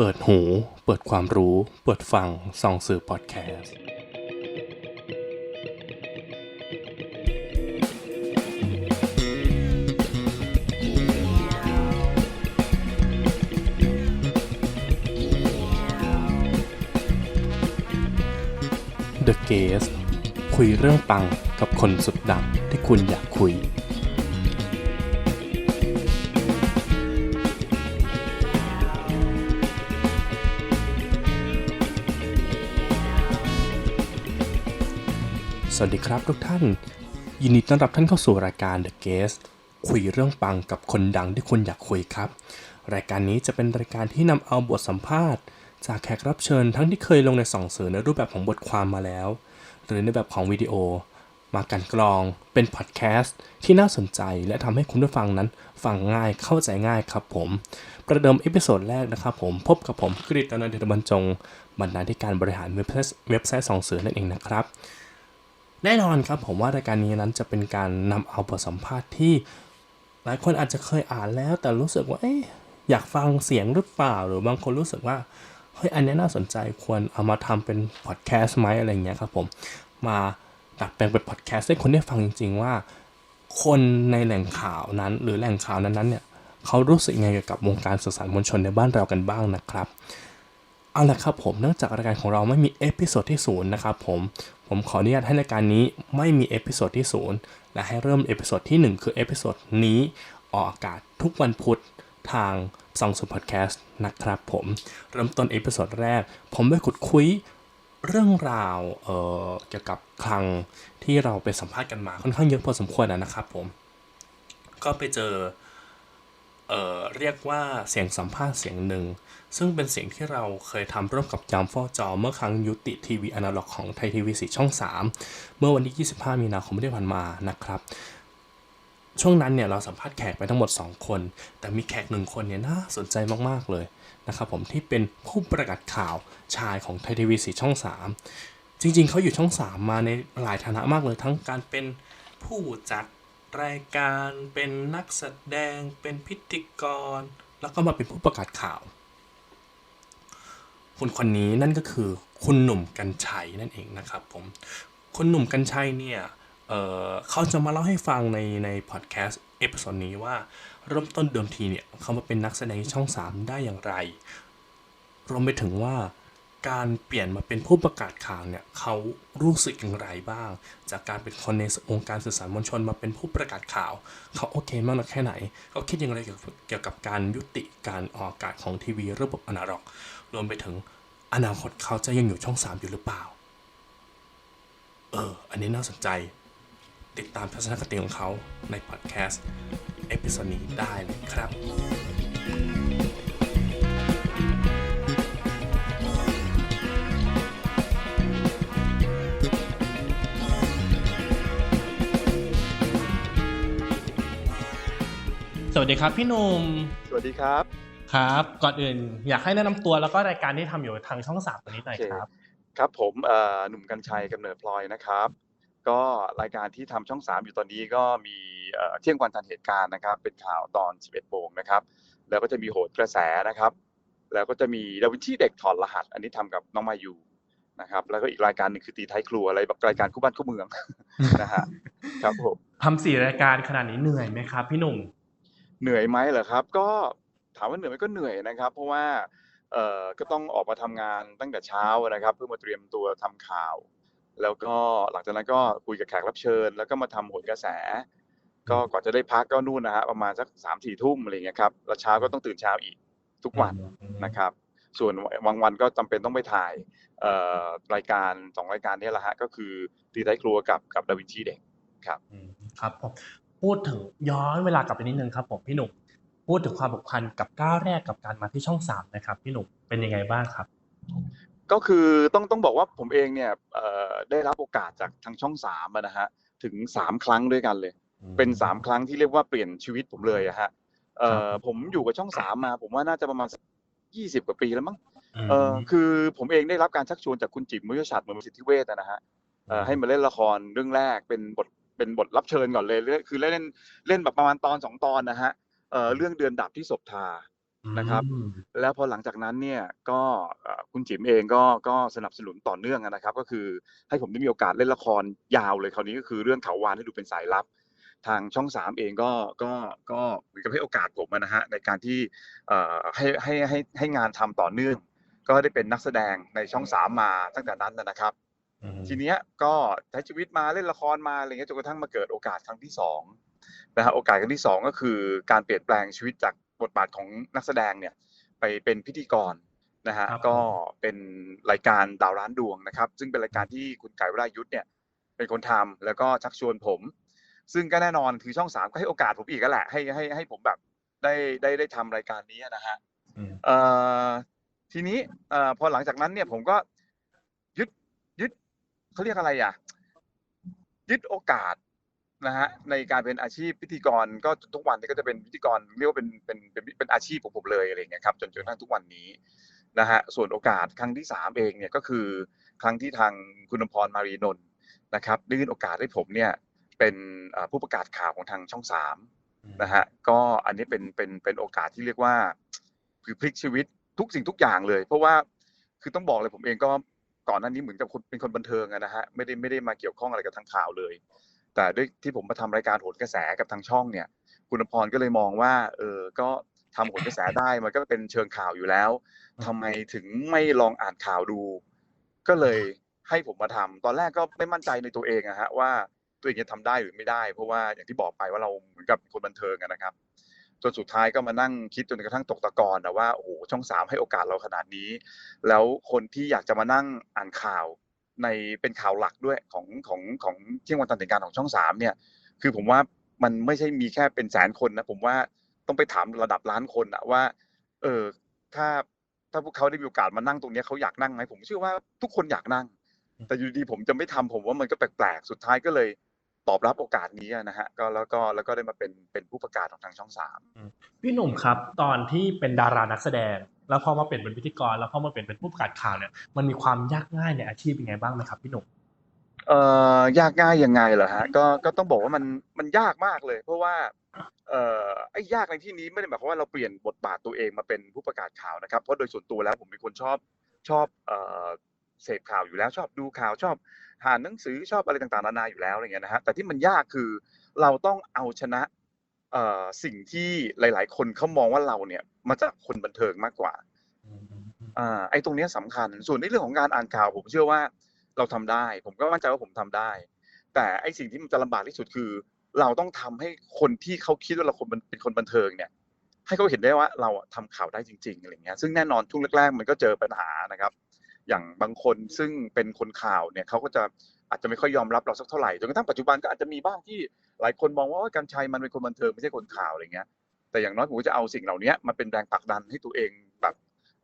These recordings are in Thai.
เปิดหู เปิดความรู้ เปิดฟังส่องสื่อพอดแคสต์ The Guest คุยเรื่องปังกับคนสุดดังที่คุณอยากคุย สวัสดีครับทุกท่าน ยินดีต้อนรับท่านเข้าสู่รายการ The Guest คุยเรื่องปังกับคนดังที่คุณอยากคุยครับ รายการนี้จะเป็นรายการที่นำเอาบทสัมภาษณ์ จากแขกรับเชิญทั้งที่เคยลงในสองสื่อในรูปแบบของบทความมาแล้ว หรือในแบบของวิดีโอ มากันกรองเป็นพอดแคสต์ที่น่าสนใจ และทำให้คุณผู้ฟังนั้นฟังง่ายเข้าใจง่ายครับผม ประเดิมเอพิโซดแรกนะครับผมพบกับผมกฤตนันท์เดชบรรจงบรรณาธิการบริหารเว็บไซต์เว็บไซต์สองสื่อนั่นเองนะครับ แน่นอนครับผมว่ารายการนี้นั้นจะเป็นการนำเอาบทสัมภาษณ์ที่ หลายคนอาจจะเคยอ่านแล้ว แต่รู้สึกว่าเอ๊ะอยากฟังเสียงหรือเปล่า หรือบางคนรู้สึกว่าเฮ้ยอันนี้น่าสนใจควรเอามาทำเป็นพอดแคสต์ไหมอะไรเงี้ยครับผมมาดัดแปลงเป็นพอดแคสต์ให้คนได้ฟังจริง ๆ ว่า คนในแหล่งข่าวนั้น หรือแหล่งข่าวนั้นๆเนี่ยเขารู้สึกไงเกี่ยวกับวงการสื่อสารมวลชนในบ้านเรากันบ้างนะครับ เอาละครับผมเนื่องจากรายการของเราไม่มีเอพิโซดที่ศูนย์นะครับผมผมขออนุญาตให้รายการนี้ไม่มีเอพิโซดที่ศูนย์และให้เริ่มเอพิโซดที่ 1 คือเอพิโซดนี้ออกอากาศทุกวันพุธทางซองสุพอดแคสต์นะครับผมเริ่มต้นเอพิโซดแรก ผมได้ขุดคุยเรื่องราวเเกี่ยวกับคลังที่เราไปสัมภาษณ์กันมาค่อนข้างเยอะพอสมควรนะครับผมก็ไปเจอ เอ่อเรียกว่าเสียงสัมภาษณ์เสียงหนึ่ง ซึ่งเป็นเสียงที่เราเคยทำร่วมกับยามฟอจอเมื่อครั้งยุติทีวีอนาล็อกของไทยทีวีสีช่อง 3 เมื่อวันที่ 25 มีนาคมที่ผ่านมานะครับ ช่วงนั้นเนี่ยเราสัมภาษณ์แขกไปทั้งหมด 2 คน แต่มีแขกหนึ่งคนเนี่ยน่าสนใจมากๆเลยนะครับผมที่เป็นผู้ประกาศข่าวชายของไทยทีวีสีช่อง 3 จริงๆเขาอยู่ช่อง 3 มาในหลายฐานะมากเลยทั้งการเป็นผู้จัด รายการเป็นนักแสดงเป็นพิธีกร แล้วก็มาเป็นผู้ประกาศข่าว คนคนนี้นั่นก็คือคุณหนุ่มกัญชัยนั่นเองนะครับผมคุณหนุ่มกัญชัยเนี่ยเเขาจะมาเล่าให้ฟังในในพอดแคสต์เอพิโซดนี้ว่าเริ่มต้นเดิมทีเนี่ยเขามาเป็นนักแสดงช่อง 3 ได้อย่างไรรวมไปถึงว่า การเปลี่ยนมาเป็นผู้ประกาศข่าวเนี่ยเขารู้สึกอย่างไรบ้าง จากการเป็นคนในองค์การสื่อสารมวลชนมาเป็นผู้ประกาศข่าว เขาโอเคมากน้อยแค่ไหนเขาคิดอย่างไรเกี่ยวกับเกี่ยวกับการยุติการออกอากาศของทีวีระบบอนาล็อก รวมไปถึงอนาคตเขาจะยังอยู่ช่อง 3 อยู่หรือเปล่า เออ อันนี้น่าสนใจ ติดตามทัศนคติของเขาในพอดแคสต์เอพิโซดนี้ได้เลยครับ สวัสดีครับพี่หนุ่ม สวัสดีครับ ครับ ก่อนอื่นอยากให้แนะนำตัวแล้วก็รายการที่ทำอยู่ทางช่องสามตัวนี้หน่อยโอเคครับ ครับผมเอ่อหนุ่มกัญชัยกำเนิดพลอยนะครับ ก็รายการที่ทำช่อง3อยู่ตอนนี้ก็มีเอ่อเที่ยงวันทันเหตุการณ์นะครับ เป็นข่าวตอน 11โมงนะครับ แล้วก็จะมีโหนกระแสนะครับ แล้วก็จะมีดาวินชีเด็กถอดรหัส อันนี้ทำกับน้องมายูนะครับแล้วก็อีกรายการหนึ่งคือตีท้ายครัวอะไรแบบรายการคู่บ้านคู่เมืองนะฮะครับผมทำสี่รายการขนาดนี้เหนื่อยไหมครับ พี่หนุ่ม เหนื่อยไหมเหรอครับ ก็ถามว่าเหนื่อยไหมก็เหนื่อยนะครับ เพราะว่าเอ่อก็ต้องออกมาทำงานตั้งแต่เช้านะครับ เพื่อมาเตรียมตัวทำข่าว แล้วก็หลังจากนั้นก็คุยกับแขกรับเชิญ แล้วก็มาทำโหนกระแส ก็กว่าจะได้พักก็นู่นนะฮะประมาณสักสามสี่ทุ่มอะไรอย่างเงี้ยครับแล้วเช้าก็ต้องตื่นเช้าอีกทุกวันนะครับ ส่วนบางวันก็จำเป็นต้องไปถ่ายเอ่อรายการสองรายการเนี้แหละฮะก็คือตีท้ายครัวกับกับดาวินชีเด็กครับอืมครับผม พูดถึงย้อนเวลากลับไปนิดนึงครับผมพี่หนุ่มพูดถึงความผูกพันกับก้าวแรกกับการมาที่ช่องสามนะครับพี่หนุ่มเป็นยังไงบ้างครับ ก็คือต้องต้องบอกว่าผมเองเนี่ยเอ่อได้รับโอกาสจากทางช่องสามอะนะฮะถึงสามครั้งด้วยกันเลย เป็นสามครั้งที่เรียกว่าเปลี่ยนชีวิตผมเลยอะฮะเอ่อผมอยู่กับช่องสามมา ผมว่าน่าจะประมาณยี่สิบกว่าปีแล้วมั้งเออคือผมเองได้รับการชักชวนจากคุณจิ๋มมุยชัดเหมือนสิทธิเวชอะนะฮะเอ่อให้มาเล่นละครเรื่องแรกเป็นบท เป็นบทรับเชิญก่อนเลยเรื่องคือเล่นเล่นแบบประมาณตอนสองตอนนะฮะเอ่อเรื่องเดือนดับที่ศพทานะครับอืมแล้วพอหลังจากนั้นเนี่ยก็เอ่อคุณจิ๋มเองก็ก็สนับสนุนต่อเนื่องอะนะครับ ก็คือให้ผมได้มีโอกาสเล่นละครยาวเลยคราวนี้ก็คือเรื่องเขาวานให้ดูเป็นสายลับ ทางช่องสามเองก็ก็ก็เหมือนกับให้โอกาสผมอะนะฮะในการที่เอ่อให้ให้ให้ให้งานทำต่อเนื่อง ก็ได้เป็นนักแสดงในช่องสามมาตั้งแต่นั้นนะนะครับอืม ทีเนี้ยก็ใช้ชีวิตมาเล่นละครมาอะไรเงี้ยจนกระทั่งมาเกิดโอกาสครั้งที่สองนะฮะโอกาสครั้งที่สองก็คือการเปลี่ยนแปลงชีวิตจากบทบาทของนักแสดงเนี่ย ไปเป็นพิธีกรนะฮะครับก็เป็นรายการดาวร้านดวงนะครับ ซึ่งเป็นรายการที่คุณไก่วรายุทธเนี่ย เป็นคนทำแล้วก็ชักชวนผม ซึ่งก็แน่นอนคือช่องสามก็ให้โอกาสผมอีกก็แหละให้ให้ให้ผมแบบได้ได้ได้ทำรายการนี้นะฮะอืมเอ่อทีนี้เอ่อพอหลังจากนั้นเนี่ยผมก็ยึดยึด เขาเรียกอะไรอะ ยึดโอกาสนะฮะในการเป็นอาชีพพิธีกรก็ทุกวันนี้ก็จะเป็นพิธีกรเรียกว่าเป็นเป็นเป็นเป็นอาชีพของผมเลยอะไรเงี้ยครับจนจนกระทั่งทุกวันนี้นะฮะส่วนโอกาสครั้งที่สามเองเนี่ยก็คือครั้งที่ทางคุณอมพรมารีนนท์นะครับได้ยื่นโอกาสให้ผมเนี่ยเป็นผู้ประกาศข่าวของทางช่องสามนะฮะก็อันนี้เป็นเป็นเป็นโอกาสที่เรียกว่าคือพลิกชีวิตทุกสิ่งทุกอย่างเลย เพราะว่าคือต้องบอกเลยผมเองก็ ก่อนหน้านี้เหมือนกับคนเป็นคนบันเทิงนะฮะไม่ได้ไม่ได้มาเกี่ยวข้องอะไรกับทางข่าวเลย แต่ด้วยที่ผมมาทำรายการโหนกระแสกับทางช่องเนี่ย คุณอภรก็เลยมองว่า เออก็ทำโหนกระแสได้มันก็เป็นเชิงข่าวอยู่แล้วทำไมถึงไม่ลองอ่านข่าวดู ก็เลยให้ผมมาทำตอนแรกก็ไม่มั่นใจในตัวเองอะฮะว่าตัวเองจะทำได้หรือไม่ได้ เพราะว่าอย่างที่บอกไปว่าเราเหมือนกับคนบันเทิงนะครับ จนสุดท้ายก็มานั่งคิดจนกระทั่งตกตะกอนนะว่าโอ้โหช่องสามให้โอกาสเราขนาดนี้ แล้วคนที่อยากจะมานั่งอ่านข่าวในเป็นข่าวหลักด้วยของของของเที่ยงวันตันติการของช่องสามเนี่ย คือผมว่ามันไม่ใช่มีแค่เป็นแสนคนนะผมว่าต้องไปถามระดับล้านคนอะว่า เออถ้าถ้าพวกเขาได้มีโอกาสมานั่งตรงนี้เขาอยากนั่งไหมผมเชื่อว่าทุกคนอยากนั่ง แต่อยู่ดีผมจะไม่ทำผมว่ามันก็แปลกๆสุดท้ายก็เลย ตอบรับโอกาสนี้อะนะฮะก็แล้วก็แล้วก็ได้มาเป็นเป็นผู้ประกาศของทางช่องสามพี่หนุ่มครับ ตอนที่เป็นดารานักแสดง แล้วพอมาเปลี่ยนเป็นพิธีกร แล้วพอมาเปลี่ยนเป็นผู้ประกาศข่าวเนี่ยมันมีความยากง่ายในอาชีพยังไงบ้างไหมครับพี่หนุ่มเอ่อยากง่ายยังไงเหรอฮะก็ก็ต้องบอกว่ามันมันยากมากเลย เพราะว่าเอ่อไอ้ยากในที่นี้ไม่ได้หมายความว่าเราเปลี่ยนบทบาทตัวเองมาเป็นผู้ประกาศข่าวนะครับเพราะโดยส่วนตัวแล้วผมเป็นคนชอบชอบเอ่อ เสพข่าวอยู่แล้วชอบดูข่าวชอบอ่านหนังสือชอบอะไรต่างๆนานาอยู่แล้วอะไรเงี้ยนะฮะแต่ที่มันยากคือเราต้องเอาชนะเอ่อสิ่งที่หลาย ๆ คนเขามองว่าเราเนี่ยมาจากคนบันเทิงมากกว่าอ่าไอ้ตรงเนี้ยสำคัญ ส่วนในเรื่องของการอ่านข่าว ผมเชื่อว่าเราทำได้ ผมก็มั่นใจว่าผมทำได้ แต่ไอ้สิ่งที่มันจะลำบากที่สุดคือ เราต้องทำให้คนที่เขาคิดว่าเราคนเป็นคนบันเทิงเนี่ย ให้เขาเห็นได้ว่าเราอะทำข่าวได้จริง ๆ อะไรเงี้ย ซึ่งแน่นอนช่วงแรก ๆ มันก็เจอปัญหานะครับ อย่างบางคนซึ่งเป็นคนข่าวเนี่ยเขาก็จะอาจจะไม่ค่อยยอมรับเราสักเท่าไหร่จนกระทั่งปัจจุบันก็อาจจะมีบ้างที่หลายคนมองว่ากัญชัยมันเป็นคนบันเทิงไม่ใช่คนข่าวอะไรเงี้ย แต่อย่างน้อยผมก็จะเอาสิ่งเหล่านี้มาเป็นแรงผลักดันให้ตัวเองแบบ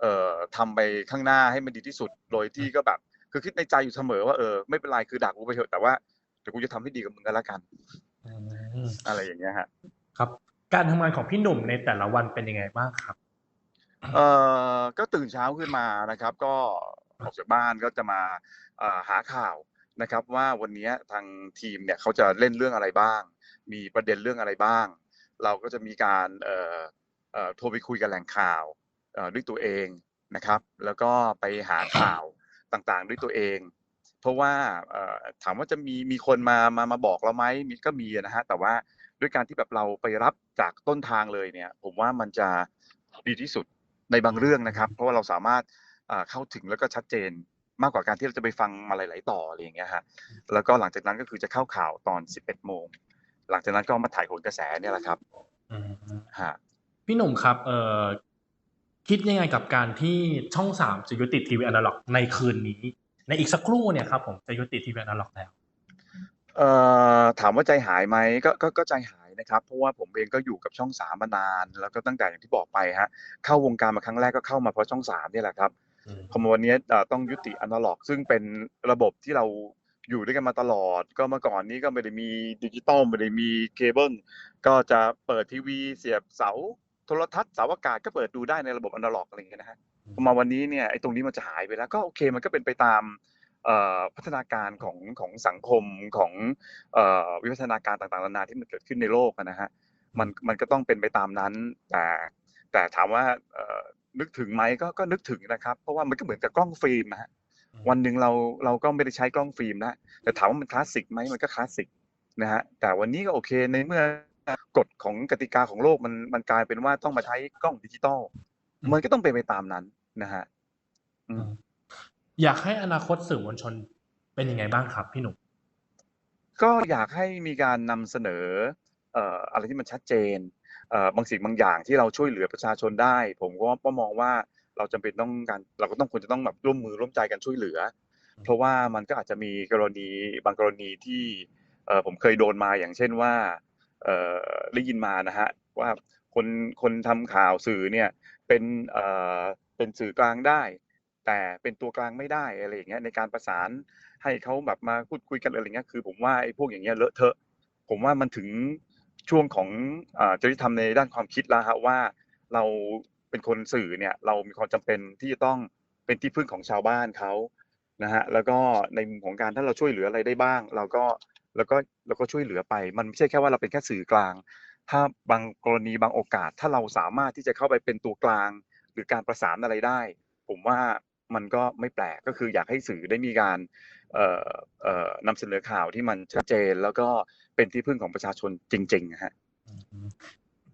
เอ่อทำไปข้างหน้าให้มันดีที่สุดโดยที่ก็แบบคือคิดในใจอยู่เสมอว่าเออไม่เป็นไรคือด่ากูไปเถอะแต่ว่าเดี๋ยวกูจะทำให้ดีกับมึงกันละกันอะไรอย่างเงี้ยฮะครับ การทำงานของพี่หนุ่มในแต่ละวันเป็นยังไงบ้างครับเอ่อก็ตื่นเช้าขึ้นมานะครับ ก็ ออกจากบ้านก็จะมาหาข่าวนะครับว่าวันนี้ทางทีมเนี่ยเขาจะเล่นเรื่องอะไรบ้าง มีประเด็นเรื่องอะไรบ้าง เราก็จะมีการโทรไปคุยกับแหล่งข่าวด้วยตัวเองนะครับ แล้วก็ไปหาข่าวต่างๆ ด้วยตัวเอง เพราะว่าถามว่าจะมีมีคนมามามาบอกเราไหมมีก็มีนะฮะแต่ว่าด้วยการที่แบบเราไปรับจากต้นทางเลยเนี่ย ผมว่ามันจะดีที่สุดในบางเรื่องนะครับ เพราะว่าเราสามารถ เข้าถึงแล้วก็ชัดเจนมากกว่าการที่เราจะไปฟังมาหลาย ๆ ต่ออะไรอย่างเงี้ยฮะแล้วก็หลังจากนั้นก็คือจะเข้าข่าวตอน 11 โมง หลังจากนั้นก็มาถ่ายโหนกระแสเนี่ยแหละครับฮะพี่หนุ่มครับเอ่อคิดยังไงกับการที่ช่องสามจะยุติทีวีอนาล็อกในคืนนี้ ในอีกสักครู่เนี่ยครับผมจะยุติทีวีอนาล็อกแล้วเอ่อถามว่าใจหายไหมก็ก็ก็ใจหายนะครับเพราะว่าผมเองก็อยู่กับช่องสามมานาน แล้วก็ตั้งแต่อย่างที่บอกไปฮะเข้าวงการมาครั้งแรกก็เข้ามาเพราะช่องสามเนี่ยแหละครับ พอมาวันนี้เอ่อต้องยุติอนาล็อก ซึ่งเป็นระบบที่เราอยู่ด้วยกันมาตลอด ก็เมื่อก่อนนี้ก็ไม่ได้มีดิจิตอลไม่ได้มีเคเบิลก็จะเปิดทีวีเสียบเสาโทรทัศน์เสาอากาศก็เปิดดูได้ในระบบอนาล็อกอะไรอย่างเงี้ยนะฮะพอมาวันนี้เนี่ยไอ้ตรงนี้มันจะหายไปแล้วก็โอเคมันก็เป็นไปตามเอ่อพัฒนาการของของสังคมของเอ่อวิวัฒนาการต่างๆนานาที่มันเกิดขึ้นในโลกอะนะฮะมันมันก็ต้องเป็นไปตามนั้นแต่แต่ถามว่าเอ่อ นึกถึงไหมก็ก็นึกถึงนะครับ เพราะว่ามันก็เหมือนกับกล้องฟิล์มนะฮะอืมวันหนึ่งเราเราก็ไม่ได้ใช้กล้องฟิล์มแล้วแต่ถามว่ามันคลาสสิกไหมมันก็คลาสสิกนะฮะแต่วันนี้ก็โอเคในเมื่อกฎของกติกาของโลกมันมันกลายเป็นว่าต้องมาใช้กล้องดิจิตอลมันก็ต้องเป็นไปตามนั้นนะฮะอืมอยากให้อนาคตสื่อมวลชนเป็นยังไงบ้างครับพี่หนุ่มก็อยากให้มีการนำเสนอเอ่ออะไรที่มันชัดเจนเอ่อ บางสิ่งบางอย่างที่เราช่วยเหลือประชาชนได้ ผมก็ก็มองว่าเราจำเป็นต้องการเราก็ต้องควรจะต้องแบบร่วมมือร่วมใจกันช่วยเหลือ เพราะว่ามันก็อาจจะมีกรณีบางกรณีที่เอ่อผมเคยโดนมาอย่างเช่นว่าเอ่อได้ยินมานะฮะว่าคนคนทำข่าวสื่อเนี่ยเป็นเอ่อเป็นสื่อกลางได้ แต่เป็นตัวกลางไม่ได้อะไรอย่างเงี้ยในการประสานให้เขาแบบมาพูดคุยกันอะไรเงี้ยคือ ผมว่าไอ้พวกอย่างเงี้ยเลอะเทอะ ผมว่ามันถึง ช่วงของจริยธรรมในด้านความคิดแล้วฮะว่าเราเป็นคนสื่อเนี่ยเรามีความจำเป็นที่จะต้องเป็นที่พึ่งของชาวบ้านเขานะฮะแล้วก็ในมุมของการถ้าเราช่วยเหลืออะไรได้บ้าง เราก็แล้วก็เราก็ช่วยเหลือไป มันไม่ใช่แค่ว่าเราเป็นแค่สื่อกลาง ถ้าบางกรณีบางโอกาส ถ้าเราสามารถที่จะเข้าไปเป็นตัวกลาง หรือการประสานอะไรได้ ผมว่ามันก็ไม่แปลกก็คืออยากให้สื่อได้มีการเอ่อเอ่อนำเสนอข่าวที่มันชัดเจนแล้วก็ เป็นที่พึ่งของประชาชนจริงๆนะฮะ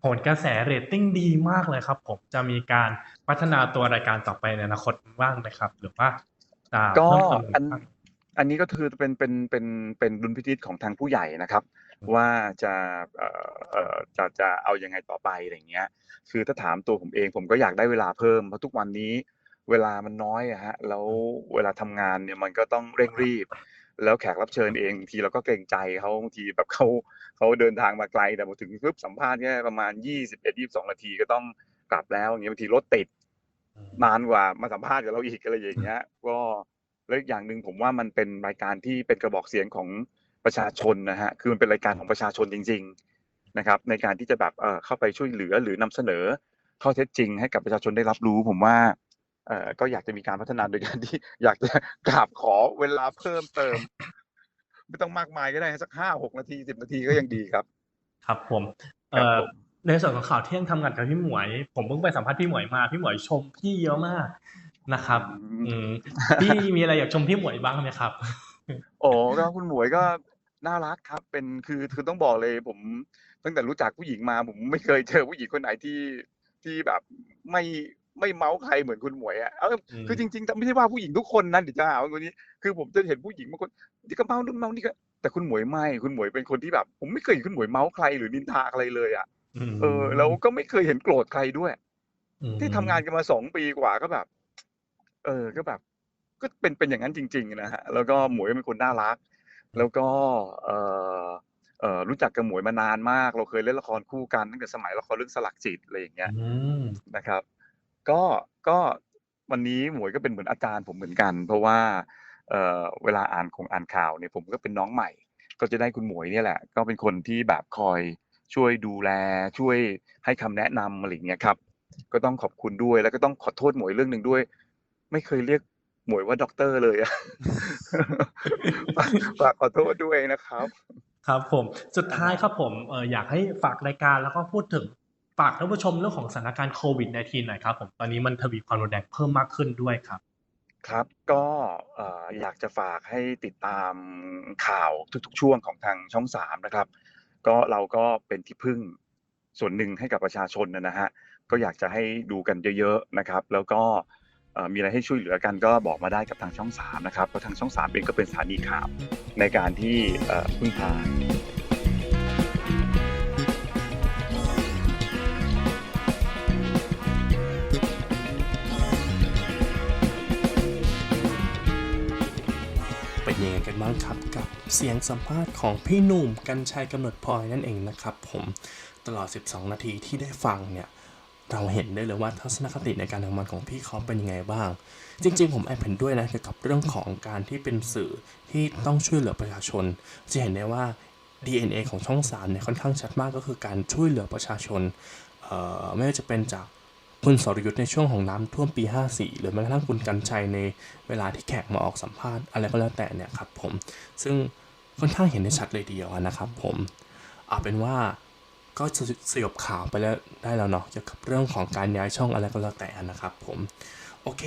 ผลกระแสเรตติ้งดีมากเลยครับผมจะมีการพัฒนาตัวรายการต่อไปในอนาคตบ้างไหมครับ หรือว่าจะก็เพิ่มเติมอันบ้างอันนี้ก็คือเป็นเป็นเป็นเป็นดุลพินิจของทางผู้ใหญ่นะครับอืมว่าจะเอ่อเอ่อจะจะเอายังไงต่อไปอะไรอย่างเงี้ย คือถ้าถามตัวผมเองผมก็อยากได้เวลาเพิ่มเพราะทุกวันนี้เวลามันน้อยอะฮะแล้วเวลาทำงานเนี่ยมันก็ต้องเร่งรีบ แล้วแขกรับเชิญเองบางทีเราก็เกรงใจเขาบางทีแบบเขาเขาเดินทางมาไกลแต่มาถึงปุ๊บสัมภาษณ์แค่ประมาณ21 22นาทีก็ต้องกลับแล้วอย่างเงี้ยบางทีรถติดนานกว่ามาสัมภาษณ์กับเราอีกอะไรอย่างเงี้ย ก็แล้วอีกอย่างหนึ่งผมว่ามันเป็นรายการที่เป็นกระบอกเสียงของประชาชนนะฮะคือมันเป็นรายการของประชาชนจริง ๆนะครับ ในการที่จะแบบเอ่อเข้าไปช่วยเหลือหรือนำเสนอข้อเท็จจริงให้กับประชาชนได้รับรู้ผมว่า เอ่อก็อยากจะมีการพัฒนาโดยการที่อยากจะกราบขอเวลาเพิ่มเติม ไม่ต้องมากมายก็ได้สักห้าหกนาทีสิบนาทีก็ยังดีครับ ครับผมครัเอ่บอผมในส่วนของข่าวเที่ยงทำงานกับพี่หมวย ผมเพิ่งไปสัมภาษณ์พี่หมวยมาพี่หมวยชมพี่เยอะมากนะครับ อืมพี่มีอะไรอยากชมพี่หมวยบ้างไหมครับโอ้ก็คุณหมวยก็น่ารักครับ เป็นคือคือต้องบอกเลย ผมตั้งแต่รู้จักผู้หญิงมา ผมไม่เคยเจอผู้หญิงคนไหนที่ที่แบบไม่ ไม่เมาส์ใครเหมือนคุณหมวยอะเอออืมคือจริงๆแต่ไม่ใช่ว่าผู้หญิงทุกคนนะเดี๋ยวจะหาว่าคนนี้ คือผมจะเห็นผู้หญิงบางคนที่ก็เมาส์นู่นเมาส์นี่ก็แต่คุณหมวยไม่คุณหมวยเป็นคนที่แบบ ผมไม่เคยเห็นคุณหมวยเมาส์ใครหรือนินทาอะไรเลยอะมเออแล้วก็ไม่เคยเห็นโกรธใครด้วยอืมที่ทำงานกันมาสองปีกว่าก็แบบ เออก็แบบ ก็เป็นเป็นอย่างนั้นจริง ๆ นะฮะแล้วก็หมวยเป็นคนน่ารัก แล้วก็ เออเออรู้จักกับหมวยมานานมาก เราเคยเล่นละครคู่กันตั้งแต่สมัยละครเรื่องสลักจิตอะไรอย่างเงี้ยอืมนะครับ ก็ก็วันนี้หมวยก็เป็นเหมือนอาจารย์ผมเหมือนกัน เพราะว่าเออเวลาอ่านของอ่านข่าวเนี่ยผมก็เป็นน้องใหม่ ก็จะได้คุณหมวยเนี่ยแหละ ก็เป็นคนที่แบบคอยช่วยดูแลช่วยให้คำแนะนำอะไรเงี้ยครับ ก็ต้องขอบคุณด้วยแล้วก็ต้องขอโทษหมวยเรื่องหนึ่งด้วย ไม่เคยเรียกหมวยว่าด็อกเตอร์เลยอะฝากขอโทษด้วยนะครับ ครับผมสุดท้ายครับผมอยากให้ฝากรายการแล้วก็พูดถึง ฝากท่านผู้ชมเรื่องของสถานการณ์โควิด -19 หน่อยครับผมตอนนี้มันทวีความรุนแรงเพิ่มมากขึ้นด้วยครับ ครับก็อยากจะฝากให้ติดตามข่าวทุกๆ ช่วงของทางช่องสามนะครับ ก็เราก็เป็นที่พึ่งส่วนหนึ่งให้กับประชาชนนะฮะก็อยากจะให้ดูกันเยอะๆนะครับ แล้วก็มีอะไรให้ช่วยเหลือกันก็บอกมาได้กับทางช่องสามนะครับเพราะทางช่องสามเองก็เป็นสถานีข่าวในการที่พึ่งพา เป็นยังไงกันบ้างครับ กับเสียงสัมภาษณ์ของพี่หนุ่มกัญชัยกำหนดพลอยนั่นเองนะครับผมตลอด 12 นาทีที่ได้ฟังเนี่ยเราเห็นได้เลยว่าทัศนคติในการทำงานของพี่เขาเป็นยังไงบ้าง จริง ๆ ผมแอบเห็นด้วยนะเกี่ยวกับเรื่องของการที่เป็นสื่อที่ต้องช่วยเหลือประชาชน จะเห็นได้ว่า DNA ของช่องสามเนี่ยค่อนข้างชัดมากก็คือการช่วยเหลือประชาชนไม่ว่าจะเป็นจาก คุณสรยุทธ์ในช่วงของน้ำท่วมปี 54 หรือแม้กระทั่งคุณกัญชัยในเวลาที่แขกมาออกสัมภาษณ์อะไรก็แล้วแต่เนี่ยครับผม ซึ่งค่อนข้างเห็นได้ชัดเลยเดียวนะครับผมเอาเป็นว่าก็จะสยบข่าวไปแล้วได้แล้วเนาะเกี่ยวกับเรื่องของการย้ายช่องอะไรก็แล้วแต่นะครับผมโอเค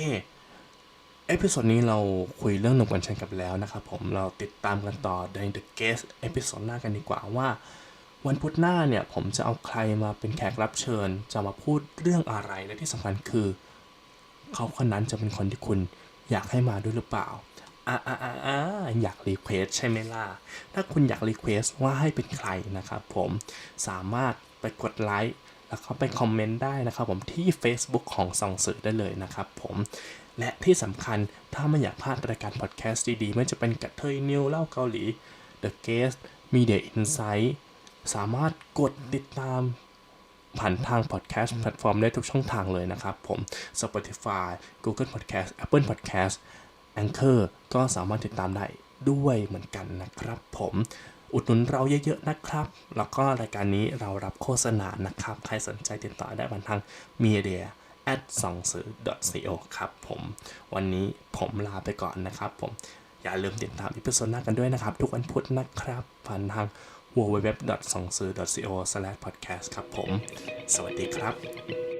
เอพิโซดนี้เราคุยเรื่องหนุ่มกัญชัยกันแล้วนะครับผมเราติดตามกันต่อใน The Guest เอพิโซดหน้ากันดีกว่าว่า วันพุธหน้าเนี่ยผมจะเอาใครมาเป็นแขกรับเชิญ จะมาพูดเรื่องอะไรและที่สำคัญคือ เขาคนนั้นจะเป็นคนที่คุณอยากให้มาด้วยหรือเปล่าอ่าอ่าอ่าอ่าอยากรีเควสใช่ไหมล่ะ ถ้าคุณอยากรีเควสว่าให้เป็นใครนะครับผมสามารถไปกดไลค์แล้วก็ไปคอมเมนต์ได้นะครับผมที่ Facebook ของส่องสื่อได้เลยนะครับผมและที่สำคัญถ้าไม่อยากพลาดรายการพอดแคสต์ดีๆ ไม่ว่าจะเป็นกระเทยนิวเล่าเกาหลี The Guest Media Insight สามารถกดติดตามผ่านทางพอดแคสต์แพลตฟอร์มได้ทุกช่องทางเลยนะครับผม Spotify Google Podcast Apple Podcast Anchor ก็สามารถติดตามได้ด้วยเหมือนกันนะครับผมอุดหนุนเราเยอะๆนะครับ แล้วก็รายการนี้เรารับโฆษณานะครับ ใครสนใจติดต่อได้ผ่านทาง media at สองสือ co ครับผม วันนี้ผมลาไปก่อนนะครับผม อย่าลืมติดตามอีพิโซดหน้ากันด้วยนะครับ ทุกวันพุธนะครับ ผ่านทาง www.songsu.co/podcast ครับผม สวัสดีครับ